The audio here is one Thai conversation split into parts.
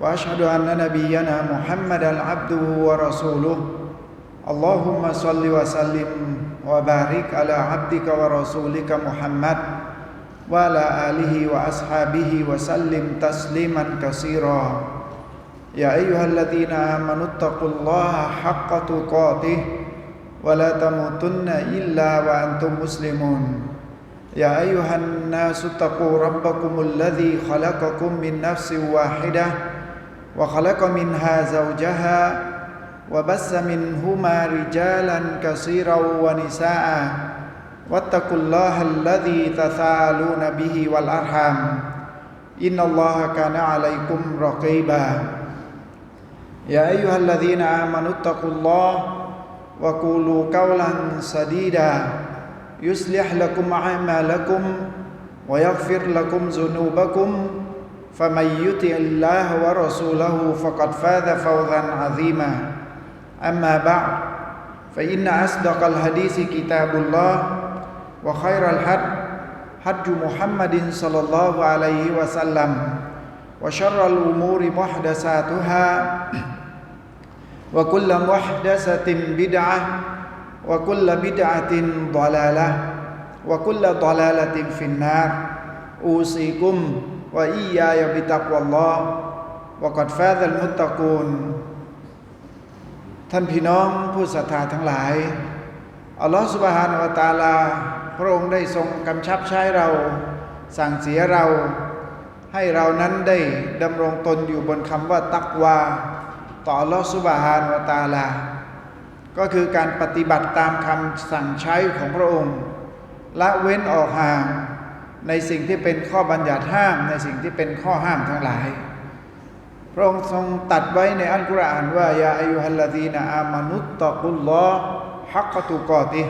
وأشهد أن نبينا محمدا عبده ورسوله. اللهم صل وسلم وبارك على عبدك ورسولك محمد وعلى آله وأصحابه وسلم تسليما كثيرا. يا أيها الذين آمنوا اتقوا الله حق تقاته ولا تموتن إلا وأنتم مسلمون. يا أيها الناس اتقوا ربكم الذي خلقكم من نفس واحدة وخلق منها زوجها وبث منهما رجالا كثيرا ونساء واتقوا الله الذي تساءلون به والأرحام إن الله كان عليكم رقيبا. يا أيها الذين آمنوا اتقوا الله وقولوا قولا سديدا. يصلح لكم أعمالكم ويغفر لكم ذنوبكم فمن يطع الله ورسوله فقد فاز فوزا عظيما. أما بعد فإن أصدق الحديث كتاب الله وخير الحد حج محمد صلى الله عليه وسلم وشر الأمور محدثاتها وكل محدثة بدعة وكل بدعة ضلالة وكل ضلالة في النار. أوصيكم وإياي بتقوى الله وقد فاز المتقون ท่านพี่น้องผู้ศรัทธาทั้งหลาย อัลลอฮฺสุบฮานวะตาลา พระองค์ได้ทรงกำชับใช้เรา สั่งเสียเรา ให้เรานั้นได้ดำรงตนอยู่บนคำว่าตักวา ต่อลอสุบฮานวตาลา ก็คือการปฏิบัติตามคำสั่งใช้ของพระองค์ ละเว้นออกห่าง ในสิ่งที่เป็นข้อบัญญัติห้าม ในสิ่งที่เป็นข้อห้ามทั้งหลาย พระองค์ทรงตัดไว้ในอัลกุรอานว่ายาอายุฮัลลาดีนาอามานุตตะกุลลอฮักกตุกอติ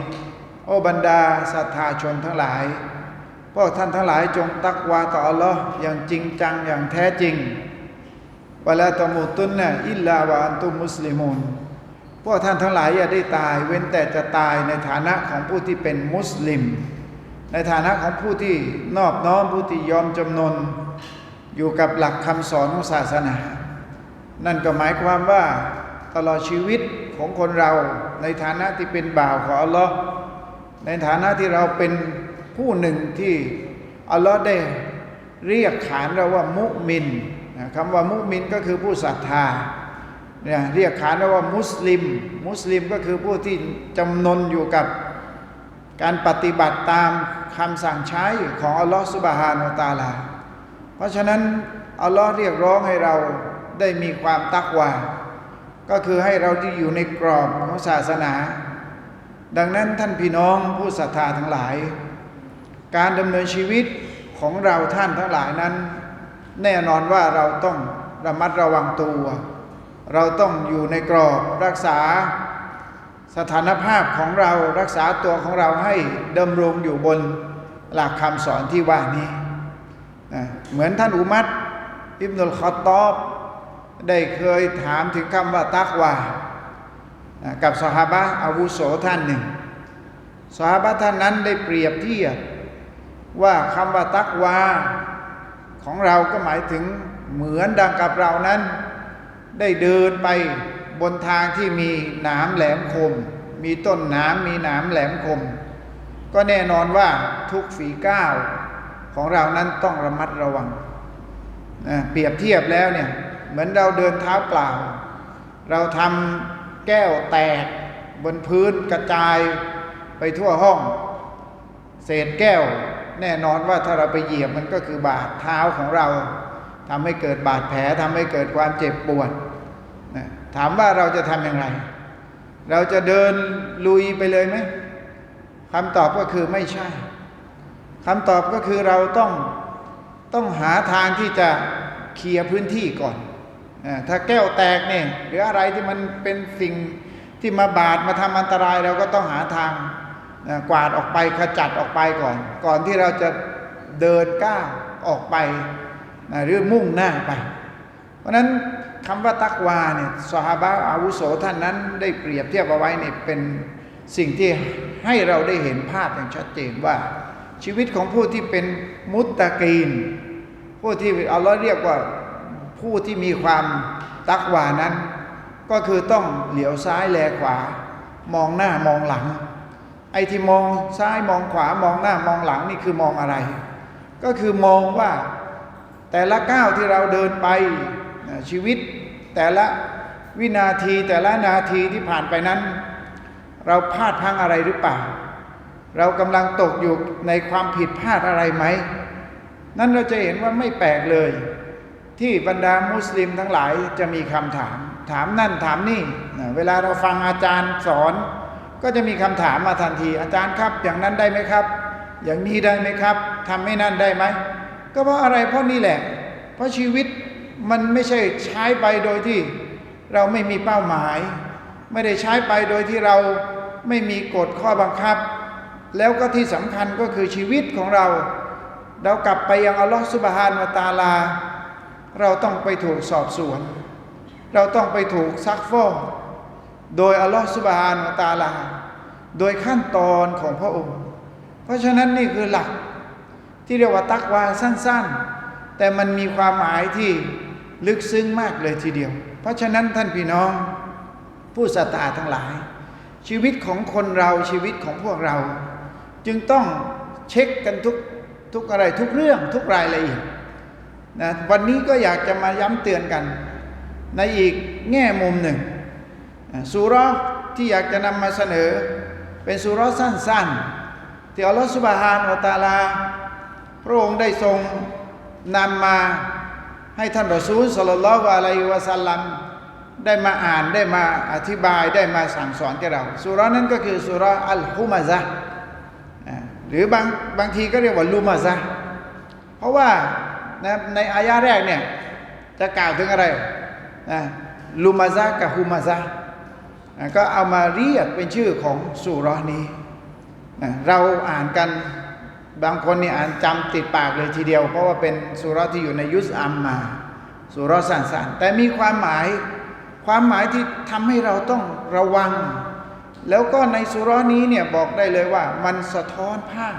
โอบรรดาศรัทธาชนทั้งหลายพวกท่านทั้งหลายจงตักวาต่ออัลลอฮ์อย่างจริงจังอย่างแท้จริงวลาตมุตุนนะอิลลาวะอันตุมุสลิมุนพวกท่านทั้งหลายอย่าได้ตาย เว้นแต่จะตายในฐานะของผู้ที่เป็นมุสลิม ในฐานะของผู้ที่นอบน้อมผู้ที่ยอมจำนน อยู่กับหลักคำสอนของศาสนา นั่นก็หมายความว่าตลอดชีวิตของคนเราในฐานะที่เป็นบ่าวของอัลลอฮ์ในฐานะที่เราเป็นผู้หนึ่งที่อัลลอฮ์ได้เรียกขานเราว่ามุมินคำว่ามุมินก็คือผู้ศรัทธาเนี่ยเรียกขานเราว่ามุสลิม มุสลิมก็คือผู้ที่จำนนอยู่กับ การปฏิบัติตามคำสั่งใช้ของอัลลอฮฺสุบฮานาตาลา เพราะฉะนั้นอัลลอฮ์เรียกร้องให้เราได้มีความตักวา ก็คือให้เราที่อยู่ในกรอบของศาสนา ดังนั้นท่านพี่น้องผู้ศรัทธาทั้งหลาย การดำเนินชีวิตของเราท่านทั้งหลายนั้น แน่นอนว่าเราต้องระมัดระวังตัว เราต้องอยู่ในกรอบรักษา สถานภาพของเรารักษาตัวของเราให้ดำรงอยู่บนหลักคำสอนที่ว่านี้นะเหมือนท่านอุมัตอิบนุลคอตอบ ได้เคยถามถึงคำว่าตักวานะกับสหาบะอาวุโสท่านหนึ่งสหาบะท่านนั้นได้เปรียบเทียบว่าคำว่าตักวาของเราก็หมายถึงเหมือนดังกับเรานั้น ได้เดินไป บนทางที่มีหนามแหลมคม มีต้นหนามมีหนามแหลมคม ก็แน่นอนว่าทุกฝีก้าวของเรานั้นต้องระมัดระวังนะเปรียบเทียบแล้วเนี่ยเหมือนเราเดินเท้าเปล่า เราทำแก้วแตกบนพื้นกระจายไปทั่วห้อง เศษแก้วแน่นอนว่าถ้าเราไปเหยียบมันก็คือบาดเท้าของเราทำให้เกิดบาดแผลทำให้เกิดความเจ็บปวด ถามว่าเราจะทำอย่างไร เราจะเดินลุยไปเลยไหมคำตอบก็คือไม่ใช่คำตอบก็คือเราต้องต้องหาทางที่จะเคลียร์พื้นที่ก่อนอถ้าแก้วแตกเนี่ยหรืออะไรที่มันเป็นสิ่งที่มาบาดมาทำอันตรายเราก็ต้องหาทางกวาดออกไปขจัดออกไปก่อน ก่อนที่เราจะเดินก้าวออกไปหรือมุ่งหน้าไป เพราะนั้น คำว่าตักวาเนี่ยสหบะอาวุโสท่านนั้นได้เปรียบเทียบเอาไว้เนี่ยเป็นสิ่งที่ให้เราได้เห็นภาพอย่างชัดเจนว่า ชีวิตของผู้ที่เป็นมุตตะกีน ผู้ที่อัลลอฮ์เรียกว่าผู้ที่มีความตักวานั้น ก็คือต้องเหลียวซ้ายแลขวา มองหน้ามองหลัง ไอ้ที่มองซ้ายมองขวามองหน้ามองหลังนี่คือมองอะไร ก็คือมองว่าแต่ละก้าวที่เราเดินไป ชีวิตแต่ละวินาทีแต่ละนาทีที่ผ่านไปนั้น เราพลาดพังอะไรหรือเปล่า เรากำลังตกอยู่ในความผิดพลาดอะไรไหม นั่นเราจะเห็นว่าไม่แปลกเลย ที่บรรดามุสลิมทั้งหลายจะมีคำถาม ถามนั่นถามนี่เวลาเราฟังอาจารย์สอน ก็จะมีคำถามมาทันที อาจารย์ครับอย่างนั้นได้ไหมครับ อย่างนี้ได้ไหมครับทำไม่นั่นได้ไหมก็เพราะอะไรเพราะนี่แหละ เพราะชีวิต มันไม่ใช่ใช้ไปโดยที่เราไม่มีเป้าหมาย ไม่ได้ใช้ไปโดยที่เราไม่มีกฎข้อบังคับ แล้วก็ที่สำคัญก็คือชีวิตของเรา เรากลับไปยังอัลลอฮฺสุบฮานวะตาลา เราต้องไปถูกสอบสวน เราต้องไปถูกซักฟอกโดยอัลลอฮฺสุบฮานวะตาลา โดยขั้นตอนของพระองค์ เพราะฉะนั้นนี่คือหลักที่เรียกว่าตักวาสั้นๆ แต่มันมีความหมายที่ ลึกซึ้งมากเลยทีเดียว เพราะฉะนั้นท่านพี่น้อง ผู้ศรัทธาทั้งหลาย ชีวิตของคนเราชีวิตของพวกเรา จึงต้องเช็คกันทุกทุกอะไรทุกเรื่องทุกรายละเอียดนะวันนี้ก็อยากจะมาย้ำเตือนกัน ในอีกแง่มุมหนึ่งสุราที่อยากจะนำมาเสนอ เป็นสุราสั้นๆที่อัลลอฮฺสุบฮานวะตาลา พระองค์ได้ทรงนำมา ให้ท่านรอซูลสลลัลลอฮุอะลัยฮิวะสัลลัมได้มาอ่านได้มาอธิบายได้มาสั่งสอนแก่เราสุรานั้นก็คือสุราอัลฮุมาซะห์อ่าหรือบางบางทีก็เรียกว่าลูมาซะเพราะว่านะในอายะแรกเนี่ยจะกล่าวถึงอะไรนะลูมาซะกับฮุมาซะห์อ่าก็เอามาเรียกเป็นชื่อของสุรานี้ เราอ่านกัน บางคนนี่อ่านจำติดปากเลยทีเดียว เพราะว่าเป็นสุราที่อยู่ในยุสอัมมาสุราสั้นๆแต่มีความหมายความหมายที่ทำให้เราต้องระวัง แล้วก็ในสุรนี้เนี่ยบอกได้เลยว่ามันสะท้อนภาพ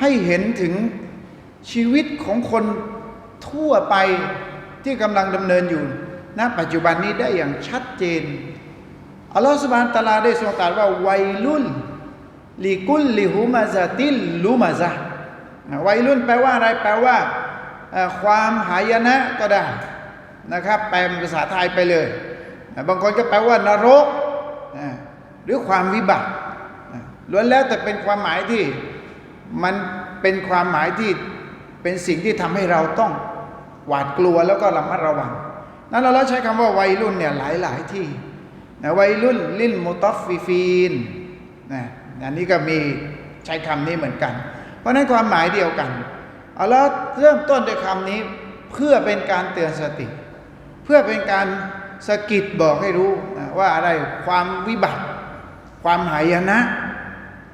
ให้เห็นถึงชีวิตของคนทั่วไปที่กำลังดำเนินอยู่ณปัจจุบันนี้ได้อย่างชัดเจนอัลลอฮฺสุบานตะลาได้ทรงตรัสว่าวัยรุ่น ลิกุลลิฮุมาซาติลลุมาซะวัยรุ่นแปลว่าอะไรแปลว่า ความหายนะก็ได้นะครับ แปลเป็นภาษาไทยไปเลยบางคนก็แปลว่านรกหรือความวิบัติล้วนแล้วแต่เป็นความหมายที่มันเป็นความหมายที่เป็นสิ่งที่ทำให้เราต้องหวาดกลัวแล้วก็ระมัดระวัง นั้นเราใช้คำว่าวัยรุ่นเนี่ยหลายหลายๆที่นะวัยรุ่นลินมุตอฟฟิฟีนนะ อันนี้ก็มีใช้คำนี้เหมือนกัน เพราะนั้นความหมายเดียวกันเอาแล้วเริ่มต้นด้วยคำนี้เพื่อเป็นการเตือนสติ เพื่อเป็นการสะกิดบอกให้รู้ว่าอะไรความวิบัติ ความหายนะ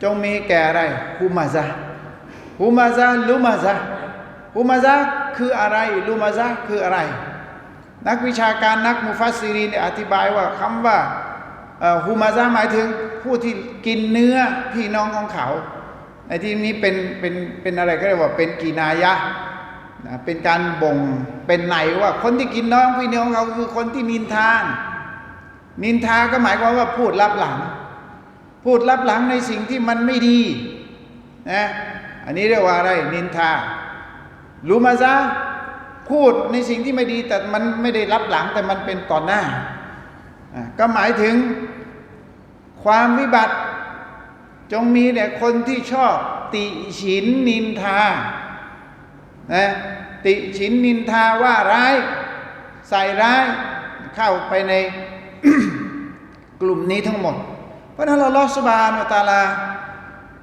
จงมีแก่อะไรฮูมาซาฮูมาซาลูมาซาฮูมาซาคืออะไรลูมาซาคืออะไร นักวิชาการนักมุฟัสซิรีนอธิบายว่าคำว่า ฮูมาซาหมายถึงผู้ที่กินเนื้อพี่น้องของเขา ในที่นี้เป็นเป็นเป็นอะไรก็เรียกว่าเป็นกีนายะนะเป็นการบ่งเป็นไหนว่าคนที่กินน้องพี่น้องเขาคือคนที่นินทานนินทาก็หมายความว่าพูดลับหลัง พูดลับหลังในสิ่งที่มันไม่ดีนะอันนี้เรียกว่าอะไรนินทารู้มาซะพูดในสิ่งที่ไม่ดีแต่มันไม่ได้รับหลังแต่มันเป็นต่อหน้า ก็หมายถึงความวิบัติ จงมีแต่คนที่ชอบติฉินนินทานะติฉินนินทาว่าร้าย ใส่ร้ายเข้าไปในกลุ่มนี้ทั้งหมด เพราะนั้นเราลอสบานตาลา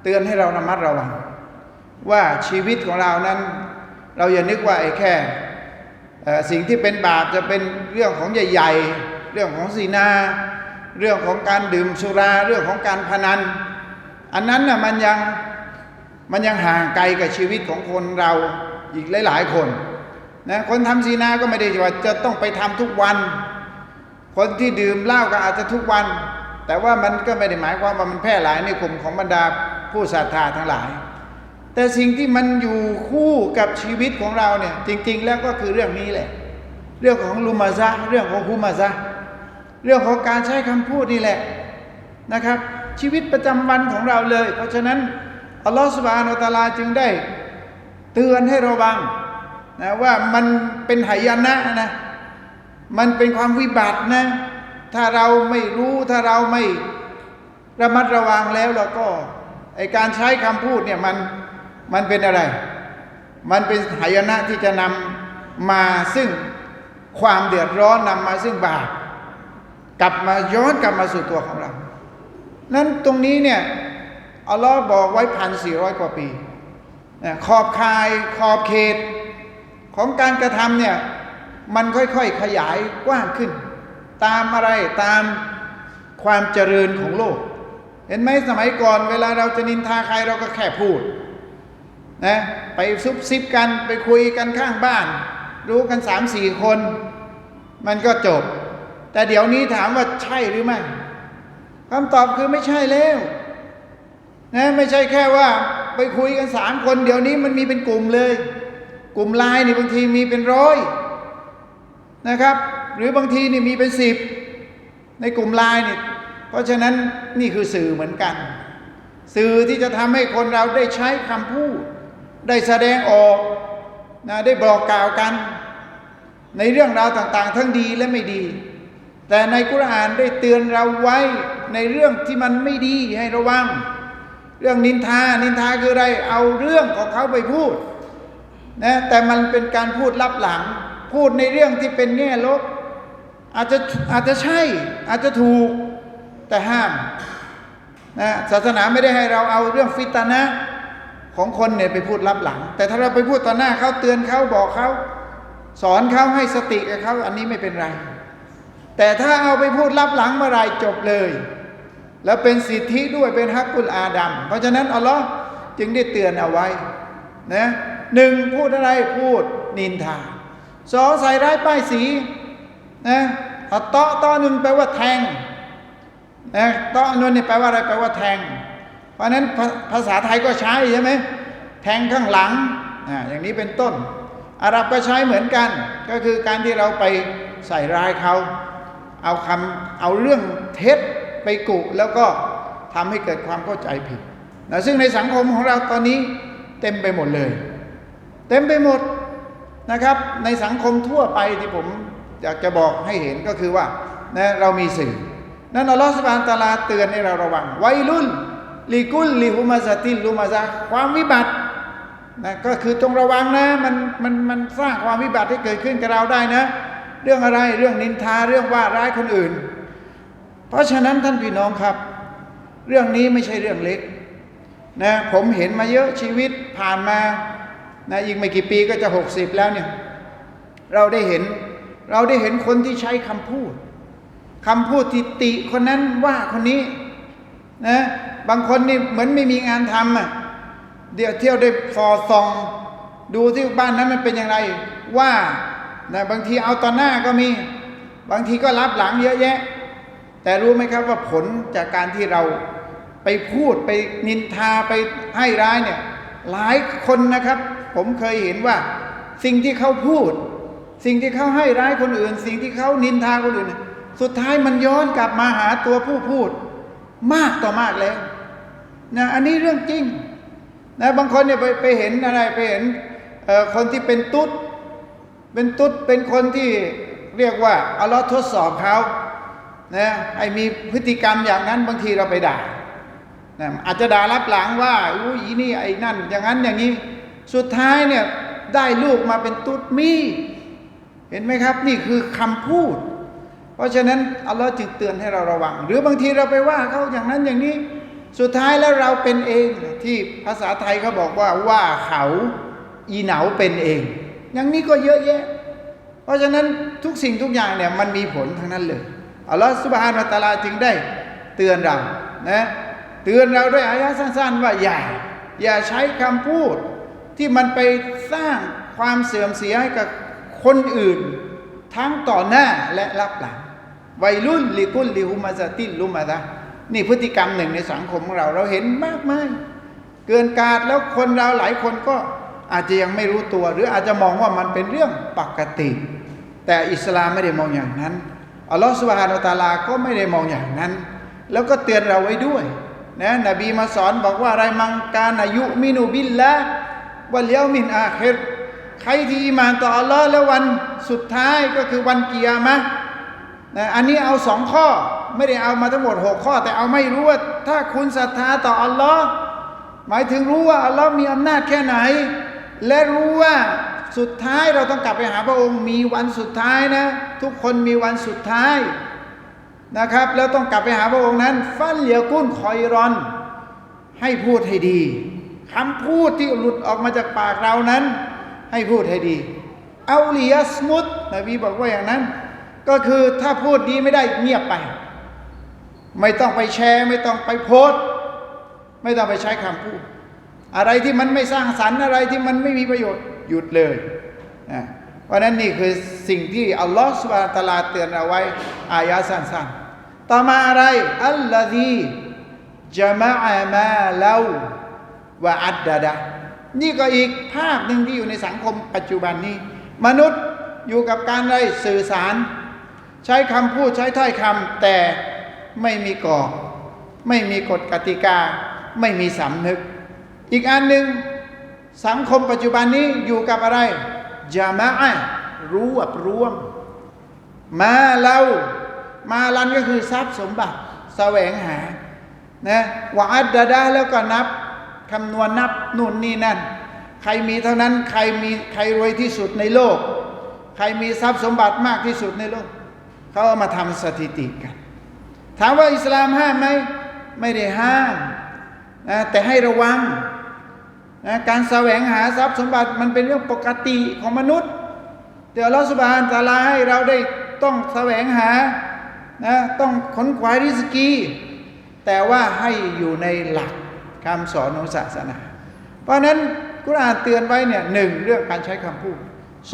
เตือนให้เราระมัดระวัง ว่าชีวิตของเรานั้น เราอย่านึกว่าไอ้แค่สิ่งที่เป็นบาปจะเป็นเรื่องของใหญ่ๆ เรื่องของสีนา เรื่องของการดื่มสุรา เรื่องของการพนัน อันนั้นน่ะมันยังมันยังห่างไกลกับชีวิตของคนเราอีกหลาย ๆ คนนะคนทำสีนาก็ไม่ได้ว่าจะต้องไปทำทุกวัน คนที่ดื่มเหล้าก็อาจจะทุกวัน แต่ว่ามันก็ไม่ได้หมายความว่ามันแพร่หลายในกลุ่มของบรรดาผู้ศรัทธาทั้งหลาย แต่สิ่งที่มันอยู่คู่กับชีวิตของเราเนี่ยจริง ๆ แล้วก็คือเรื่องนี้แหละ เรื่องของลุมาซะเรื่องของฮุมาซะ เรื่องของการใช้คำพูดนี่แหละนะครับ ชีวิตประจำวันของเราเลย เพราะฉะนั้นอัลลอฮฺสุบานอัตาลาจึงได้ เตือนให้ระวังนะว่ามันเป็นหายนะนะมันเป็นความวิบัตินะ ถ้าเราไม่รู้ถ้าเราไม่ระมัดระวังแล้วเราก็ไอการใช้คำพูดเนี่ยมันมันเป็นอะไร มันเป็นหายนะที่จะนำมาซึ่งความเดือดร้อนนำมาซึ่งบาป กลับมาย้อนกลับมาสู่ตัวของเรา นั้นตรงนี้เนี่ยอัลลอฮ์บอกไว้พันสี่ร้อยกว่าปีขอบคายขอบเขตของการกระทำเนี่ยมันค่อยๆขยายกว้างขึ้น ตามอะไรตามความเจริญของโลก เห็นไหมสมัยก่อนเวลาเราจะนินทาใครเราก็แค่พูดนะไปซุบซิบกันไปคุยกันข้างบ้าน รู้กันสามสี่คน มันก็จบ แต่เดี๋ยวนี้ถามว่าใช่หรือไม่คำตอบคือไม่ใช่แล้วนะไม่ใช่แค่ว่าไปคุยกันสามคน เดี๋ยวนี้มันมีเป็นกลุ่มเลย กลุ่มไลน์นี่บางทีมีเป็นร้อยนะครับ หรือบางทีนี่มีเป็นสิบในกลุ่มไลน์นี่เพราะฉะนั้นนี่คือสื่อเหมือนกัน สื่อที่จะทำให้คนเราได้ใช้คำพูด ได้แสดงออกนะได้บอกกล่าวกัน ในเรื่องราวต่างๆ ทั้งดีและไม่ดี แต่ในกุรอานได้เตือนเราไว้ในเรื่องที่มันไม่ดีให้ระวัง เรื่องนินทา นินทาคืออะไร เอาเรื่องของเขาไปพูดนะแต่มันเป็นการพูดลับหลัง พูดในเรื่องที่เป็นแง่ลบ อาจจะอาจจะใช่ อาจจะถูกแต่ห้ามนะศาสนาไม่ได้ให้เราเอาเรื่องฟิตนะของคนเนี่ยไปพูดลับหลัง แต่ถ้าเราไปพูดต่อหน้าเขาเตือนเขาบอกเขาสอนเขาให้สติกับเขาอันนี้ไม่เป็นไร แต่ถ้าเอาไปพูดลับหลังเมื่อไรจบเลย แล้วเป็นสิทธิด้วยเป็นฮักกุลอาดัม เพราะฉะนั้นอัลลอฮ์จึงได้เตือนเอาไว้นะหนึ่งพูดอะไรพูดนินทาสองใส่ร้ายป้ายสีนะอัตตอตอนุนแปลว่าแทงนะตอนุนนี่แปลว่าอะไรแปลว่าแทง เพราะฉะนั้นภาภาษาไทยก็ใช้ใช่ไหมแทงข้างหลังอ่าอย่างนี้เป็นต้นอาหรับก็ใช้เหมือนกัน ก็คือการที่เราไปใส่ร้ายเขา เอาคำเอาเรื่องเท็จไปกุแล้วก็ทำให้เกิดความเข้าใจผิดนะซึ่งในสังคมของเราตอนนี้เต็มไปหมดเลย เต็มไปหมดนะครับ ในสังคมทั่วไปที่ผมอยากจะบอกให้เห็นก็คือว่านะเรามีสื่อนั้นอัลลอฮฺสุบานตะลาเตือนให้เราระวังไวรุ่นลีกุลลิฮุมาซาติลลุมาซาความวิบัตินะก็คือจงระวังนะมันมันมันสร้างความวิบัติให้เกิดขึ้นกับเราได้นะ เรื่องอะไรเรื่องนินทาเรื่องว่าร้ายคนอื่น เพราะฉะนั้นท่านพี่น้องครับ เรื่องนี้ไม่ใช่เรื่องเล็กนะผมเห็นมาเยอะชีวิตผ่านมานะอีกไม่กี่ปีก็จะหกสิบแล้วเนี่ยเราได้เห็นเราได้เห็นคนที่ใช้คำพูดคำพูดที่ติคนนั้นว่าคนนี้นะบางคนนี่เหมือนไม่มีงานทำอะเดี๋ยวเที่ยวได้ฟอซอง ดูที่บ้านนั้นมันเป็นอย่างไรว่า นะบางทีเอาตอนหน้าก็มี บางทีก็รับหลังเยอะแยะ แต่รู้ไหมครับว่าผลจากการที่เราไปพูดไปนินทาไปให้ร้ายเนี่ยหลายคนนะครับ ผมเคยเห็นว่า สิ่งที่เขาพูด สิ่งที่เขาให้ร้ายคนอื่น สิ่งที่เขานินทาคนอื่น สุดท้ายมันย้อนกลับมาหาตัวผู้พูด มากต่อมากแล้วนะอันนี้เรื่องจริงนะบางคนเนี่ยไปไปเห็นอะไรไปเห็นคนที่เป็นตุ๊ด เป็นตุ๊ดเป็นคนที่เรียกว่าเอาล้อทดสอบเขานะไอ้มีพฤติกรรมอย่างนั้นบางทีเราไปด่านะอาจจะด่ารับหลังว่าอุ้ยนี่ไอ้นั่น อย่างนั้นอย่างนี้ สุดท้ายเนี่ยได้ลูกมาเป็นตุ๊ดมีเห็นไหมครับ นี่คือคำพูด เพราะฉะนั้นอัลลอฮ์จึงเตือนให้เราระวัง หรือบางทีเราไปว่าเขาอย่างนั้นอย่างนี้ สุดท้ายแล้วเราเป็นเองที่ภาษาไทยเขาบอกว่าว่าเขาอีเหนาเป็นเอง อย่างนี้ก็เยอะแยะ เพราะฉะนั้นทุกสิ่งทุกอย่างเนี่ยมันมีผลทั้งนั้นเลยอัลลอฮฺสุบฮานวะตาลาจึงได้เตือนเรานะเตือนเราด้วยอายะห์สั้นๆ ว่าอย่าอย่าใช้คำพูดที่มันไปสร้างความเสื่อมเสียให้กับคนอื่น ทั้งต่อหน้าและรับหลังวัยรุ่นลิกุลลิฮุมาซาตินลุมาซะนี่พฤติกรรมหนึ่งในสังคมของเราเราเห็นมากมายเกินกาดแล้วคนเราหลายคนก็ อาจจะยังไม่รู้ตัว หรืออาจจะมองว่ามันเป็นเรื่องปกติ แต่อิสลามไม่ได้มองอย่างนั้นอัลลอฮฺสุบฮานาตาลาก็ไม่ได้มองอย่างนั้น แล้วก็เตือนเราไว้ด้วยนะนบีมาสอนบอกว่าอะไรมังการอายุมินุบิลละวันเลี้ยวมินอาเครใครที่อีหมานต่ออัลลอฮ์แล้ววันสุดท้ายก็คือวันกิยามะนะอันนี้เอาสองข้อไม่ได้เอามาทั้งหมดหกข้อ แต่เอาไม่รู้ว่าถ้าคุณศรัทธาต่ออัลลอฮ์หมายถึงรู้ว่าอัลลอฮ์มีอำนาจแค่ไหน และรู้ว่าสุดท้ายเราต้องกลับไปหาพระองค์มีวันสุดท้ายนะ ทุกคนมีวันสุดท้ายนะครับ แล้วต้องกลับไปหาพระองค์นั้นฟันเหลียกุ้นคอยรอน ให้พูดให้ดีคำพูดที่หลุดออกมาจากปากเรานั้น ให้พูดให้ดีเอาเลียสมุตนบีบอกว่าอย่างนั้น ก็คือถ้าพูดดีไม่ได้เงียบไป ไม่ต้องไปแชร์ ไม่ต้องไปโพสต์ไม่ต้องไปใช้คำพูด อะไรที่มันไม่สร้างสรรค์อะไรที่มันไม่มีประโยชน์หยุดเลยนะเพราะนั้นนี่คือสิ่งที่อัลลอฮฺสุบานตะลาเตือนเอาไว้อายะสั้นๆ ต่อมาอะไรอัลลอฮีจามะอามาเลาวะอัดดะดะนี่ก็อีกภาพหนึ่งที่อยู่ในสังคมปัจจุบันนี้ มนุษย์อยู่กับการได้สื่อสาร ใช้คำพูดใช้ถ้อยคำแต่ไม่มีกรอบไม่มีกฎกติกา ไม่มีสำนึก อีกอันหนึ่งสังคมปัจจุบันนี้อยู่กับอะไรจามะอะรวบรวม มาเรามาลันก็คือทรัพย์สมบัติแสวงหานะวาอัดดาดาแล้วก็นับคำนวณนับนู่นนี่นั่น ใครมีเท่านั้นใครมีใครรวยที่สุดในโลก ใครมีทรัพย์สมบัติมากที่สุดในโลกเขาเอามาทำสถิติกัน ถามว่าอิสลามห้ามไหมไม่ได้ห้ามนะแต่ให้ระวัง นะการแสวงหาทรัพย์สมบัติมันเป็นเรื่องปกติของมนุษย์ แต่อัลอสุบานตะอาลาให้เราได้ต้องแสวงหานะต้องขนขวายริสกี แต่ว่าให้อยู่ในหลักคำสอนของศาสนา เพราะนั้นกุรอานเตือนไว้เนี่ยหนึ่งเรื่องการใช้คำพูด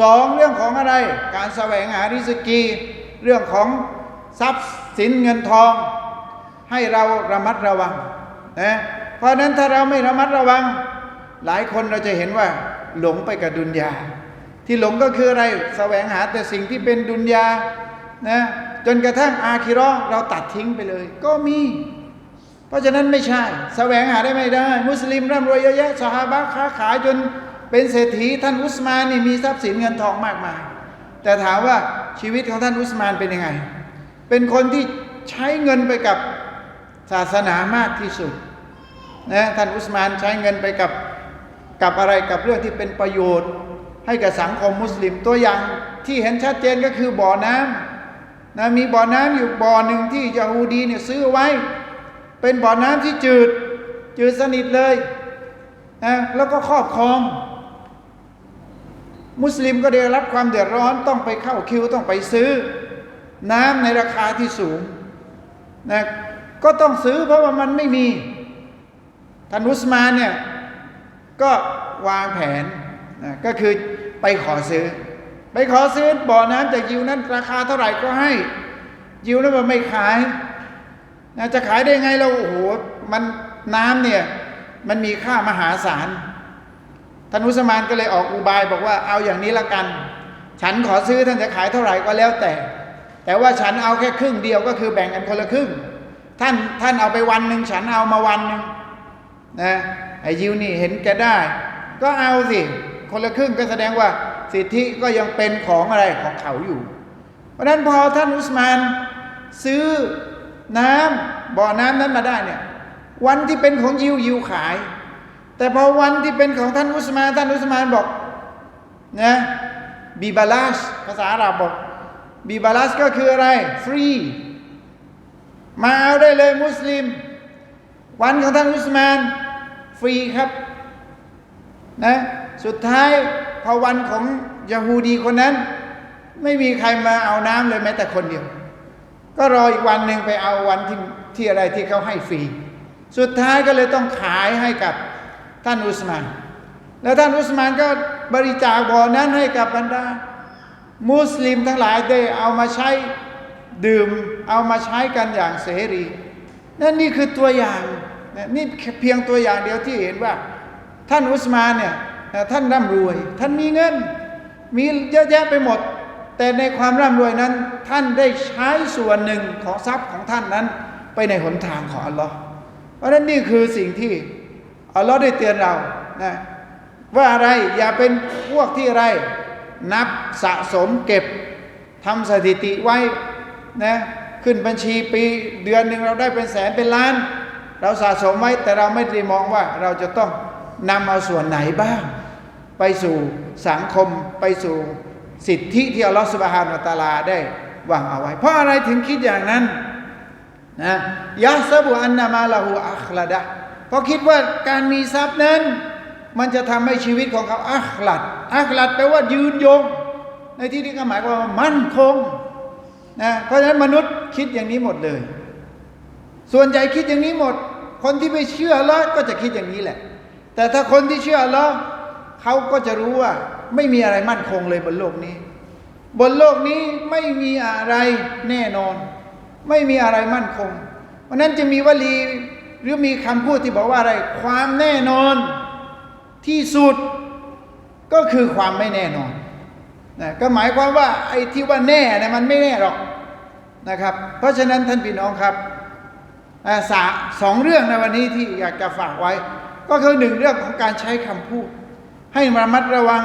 สองเรื่องของอะไรการแสวงหาริสกี เรื่องของทรัพย์สินเงินทอง ให้เราระมัดระวังนะเพราะนั้นถ้าเราไม่ระมัดระวัง หลายคนเราจะเห็นว่า หลงไปกับดุนยา ที่หลงก็คืออะไรแสวงหาแต่สิ่งที่เป็นดุนยานะจนกระทั่งอาคิรอเราตัดทิ้งไปเลย ก็มี เพราะฉะนั้นไม่ใช่แสวงหาได้ไม่ได้ มุสลิมร่ำรวยเยอะแยะสหาบะค้าขายจนเป็นเศรษฐีท่านอุสมานนี่มีทรัพย์สินเงินทองมากมาย แต่ถามว่าชีวิตของท่านอุสมานเป็นยังไง เป็นคนที่ใช้เงินไปกับศาสนามากที่สุดนะท่านอุสมานใช้เงินไปกับ กับอะไรกับเรื่องที่เป็นประโยชน์ ให้กับสังคมมุสลิมตัวอย่างที่เห็นชัดเจนก็คือบ่อน้ำนะมีบ่อน้ำอยู่บ่อหนึ่งที่ยาฮูดีเนี่ยซื้อไว้ เป็นบ่อน้ำที่จืด จืดสนิทเลยนะแล้วก็ครอบครอง มุสลิมก็ได้รับความเดือดร้อนต้องไปเข้าคิวต้องไปซื้อ น้ำในราคาที่สูงนะก็ต้องซื้อเพราะว่ามันไม่มีท่านอุสมานเนี่ย ก็วางแผนนะก็คือไปขอซื้อ ไปขอซื้อบ่อน้ำจากยิวนั้นราคาเท่าไหร่ก็ให้ ยิวนั้นมันไม่ขายนะจะขายได้ไงเราโอ้โหมันน้ำเนี่ยมันมีค่ามหาศาลท่านอุสมานก็เลยออกอุบายบอกว่าเอาอย่างนี้ละกัน ฉันขอซื้อท่านจะขายเท่าไหร่ก็แล้วแต่ แต่ว่าฉันเอาแค่ครึ่งเดียวก็คือแบ่งกันคนละครึ่ง ท่านท่านเอาไปวันหนึ่งฉันเอามาวันหนึ่งนะ ยิวนี่เห็นแกได้ ก็เอาสิ คนละครึ่งก็แสดงว่าสิทธิก็ยังเป็นของอะไรของเขาอยู่ เพราะนั้นพอท่านอุสมานซื้อน้ำบ่อน้ำนั้นมาได้เนี่ยวันที่เป็นของยิวยิวขาย แต่พอวันที่เป็นของท่านอุสมานท่านอุสมานบอกนะบีบาลัสภาษาอาหรับบอกบีบาลัสก็คืออะไรฟรีมาเอาได้เลยมุสลิม วันของท่านอุสมาน ฟรีครับนะสุดท้ายพอวันของยาฮูดีคนนั้น ไม่มีใครมาเอาน้ำเลยแม้แต่คนเดียว ก็รออีกวันหนึ่งไปเอาวันที่ที่อะไรที่เขาให้ฟรี สุดท้ายก็เลยต้องขายให้กับท่านอุสมาน แล้วท่านอุสมานก็บริจาคบ่อนั้นให้กับบรรดา มุสลิมทั้งหลายได้เอามาใช้ดื่มเอามาใช้กันอย่างเสรี นั่นนี่คือตัวอย่าง นี่เพียงตัวอย่างเดียวที่เห็นว่า ท่านอุสมานเนี่ยท่านร่ำรวย ท่านมีเงิน มีเยอะแยะไปหมด แต่ในความร่ำรวยนั้น ท่านได้ใช้ส่วนหนึ่งของทรัพย์ของท่านนั้น ไปในหนทางของอัลลอฮ์เพราะฉะนั้นนี่คือสิ่งที่อัลลอฮ์ได้เตือนเรานะว่าอะไรอย่าเป็นพวกที่อะไรนับสะสมเก็บทำสถิติไว้นะขึ้นบัญชีปีเดือนหนึ่งเราได้เป็นแสนเป็นล้าน เราสะสมไว้แต่เราไม่ได้มองว่าเราจะต้องนำเอาส่วนไหนบ้าง ไปสู่สังคมไปสู่สิทธิที่อัลลอฮฺสุบฮานาตาลาได้วางเอาไว้ เพราะอะไรถึงคิดอย่างนั้นนะยะซะบุอันนามาลาหูอัคลาดะเพราะคิดว่าการมีทรัพย์นั้น มันจะทำให้ชีวิตของเขาอัคลัดอัคลัดแปลว่ายืนยง ในที่นี้ก็หมายความว่ามั่นคงนะเพราะฉะนั้นมนุษย์คิดอย่างนี้หมดเลย ส่วนใหญ่คิดอย่างนี้หมด คนที่ไม่เชื่อลลอฮ์ก็จะคิดอย่างนี้แหละ แต่ถ้าคนที่เชื่อลลอฮ์เขาก็จะรู้ว่า ไม่มีอะไรมั่นคงเลยบนโลกนี้ บนโลกนี้ไม่มีอะไรแน่นอน ไม่มีอะไรมั่นคง เพราะนั้นจะมีวลีหรือมีคำพูดที่บอกว่าอะไร ความแน่นอนที่สุดก็คือความไม่แน่นอนนะก็หมายความว่าไอ้ที่ว่าแน่เนี่ยมันไม่แน่หรอกนะครับ เพราะฉะนั้นท่านพี่น้องครับ สาสองเรื่องในวันนี้ที่อยากจะฝากไว้ ก็คือหนึ่งเรื่องของการใช้คำพูด ให้ระมัดระวัง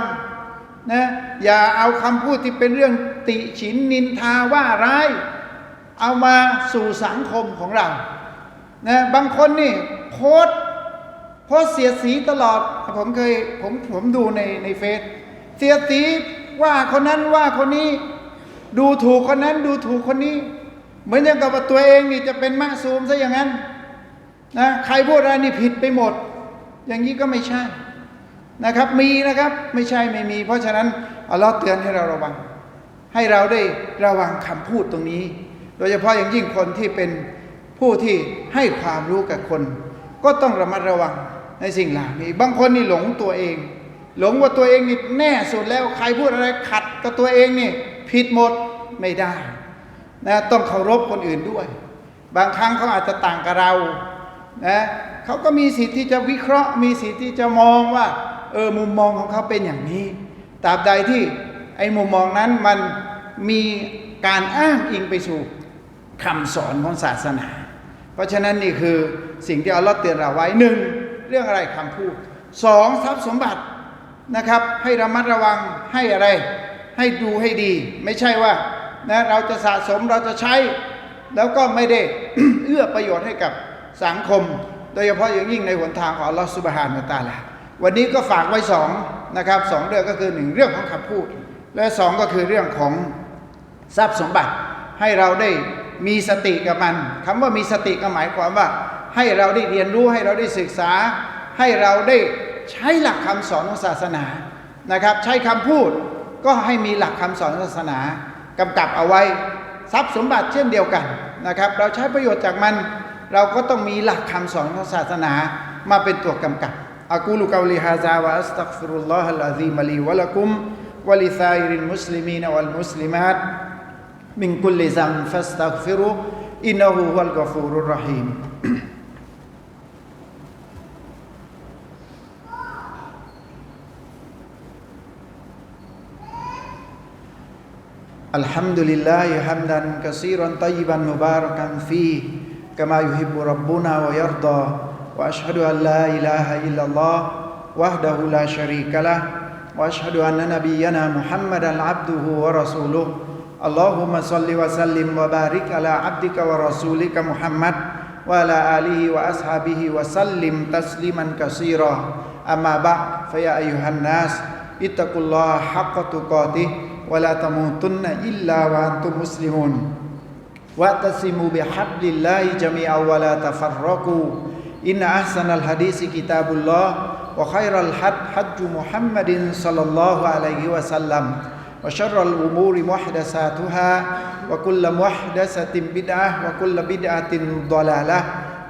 นะอย่าเอาคำพูดที่เป็นเรื่องติฉินนินทาว่าร้าย เอามาสู่สังคมของเรานะบางคนนี่โพสโพสเสียสีตลอด ผมเคยผมผมดูในในเฟซเสียสีว่าคนนั้นว่าคนนี้ ดูถูกคนนั้นดูถูกคนนี้ เหมือนอย่างกับว่าตัวเองนี่จะเป็นมะซูมซะอย่างนั้นนะใครพูดอะไรนี่ผิดไปหมด อย่างนี้ก็ไม่ใช่นะครับ มีนะครับไม่ใช่ไม่มี เพราะฉะนั้นอัลลอฮ์เตือนให้เราระวัง ให้เราได้ระวังคำพูดตรงนี้ โดยเฉพาะอย่างยิ่งคนที่เป็นผู้ที่ให้ความรู้กับคน ก็ต้องระมัดระวังในสิ่งเหล่านี้ บางคนนี่หลงตัวเอง หลงว่าตัวเองนี่แน่สุดแล้วใครพูดอะไรขัดกับตัวเองนี่ผิดหมดไม่ได้ นะต้องเคารพคนอื่นด้วย บางครั้งเขาอาจจะต่างกับเรานะเขาก็มีสิทธิ์ที่จะวิเคราะห์ มีสิทธิ์ที่จะมองว่าเออมุมมองของเขาเป็นอย่างนี้ตราบใดที่ไอ้มุมมองนั้นมันมีการอ้างอิงไปสู่คำสอนของศาสนา เพราะฉะนั้นนี่คือสิ่งที่อัลลอฮ์เตือนเราไว้หนึ่งเรื่องอะไรคำพูดสองทรัพย์สมบัตินะครับ ให้ระมัดระวังให้อะไร ให้ดูให้ดี ไม่ใช่ว่า นะเราจะสะสมเราจะใช้ แล้วก็ไม่ได้เอื้อประโยชน์ให้กับสังคม โดยเฉพาะอย่างยิ่งในหนทางของลอสุบฮานตาลาวันนี้ก็ฝากไว้สองนะครับสองเรื่องก็คือหนึ่งเรื่องของคำพูด และสองก็คือเรื่องของทรัพย์สมบัติ ให้เราได้มีสติกับมันคำว่ามีสติก็หมายความว่า ให้เราได้เรียนรู้ให้เราได้ศึกษา ให้เราได้ใช้หลักคำสอนของศาสนานะครับ ใช้คำพูดก็ให้มีหลักคำสอนศาสนา กำกับเอาไว้ทรัพย์สมบัติเช่นเดียวกันนะครับ เราใช้ประโยชน์จากมัน เราก็ต้องมีหลักคำสอนของศาสนามาเป็นตัวกำกับอักูลุกาลิฮาซาวะอัสตักฟิรุลลอฮะลาซีมลีวะลักุมวะลิซาอิรินมุสลิมีนวัลมุสลิมาตมินคุลลิซัมฟัสตักฟิรุอินนะฮูฮุลกอฟูรุรรหีม الحمد لله حمدا كثيرا طيبا مباركا فيه كما يحب ربنا ويرضى واشهد ان لا اله الا الله وحده لا شريك له واشهد ان نبينا محمدا عبده ورسوله اللهم صل وسلم وبارك على عبدك ورسولك محمد وعلى اله واصحابه وسلم تسليما كثيرا اما بعد فيا ايها الناس اتقوا الله حق تقاته ولا تموتن إلا وأنتم مسلمون. واعتصموا بحبل الله جميعا ولا تفرقوا. إن أحسن الحديث كتاب الله وخير الحج حج محمد صلى الله عليه وسلم وشر الأمور محدثاتها وكل محدثة بدعة وكل بدعة ضلالة.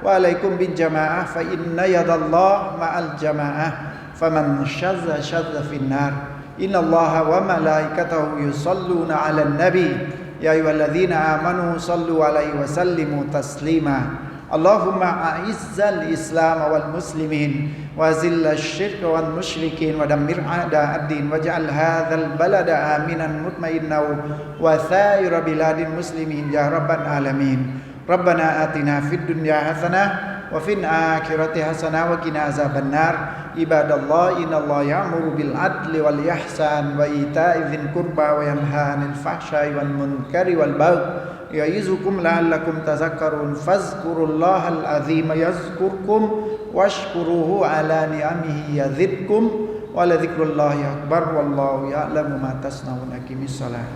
وعليكم بالجماعة فإن يد الله مع الجماعة فمن شذ شذ في النار. إن الله وملائكته يصلون على النبي. يا أيها الذين آمنوا صلوا عليه وسلموا تسليما. اللهم أعز الإسلام والمسلمين وأذل الشرك والمشركين ودمر أعداء الدين واجعل هذا البلد آمنا مطمئنا وثائر بلاد المسلمين يا رب العالمين. ربنا آتنا في الدنيا حسنة وفي الآخرة حسنة وقنا عذاب النار. عباد الله إن الله يأمر بالعدل والإحسان وإيتاء ذي القربى وينهى عن الفحشاء والمنكر والبغي يعظكم لعلكم تذكرون. فاذكروا الله العظيم يذكركم واشكروه على نعمه يزدكم ولذكر الله أكبر والله يعلم ما تصنعون. أقم الصلاة.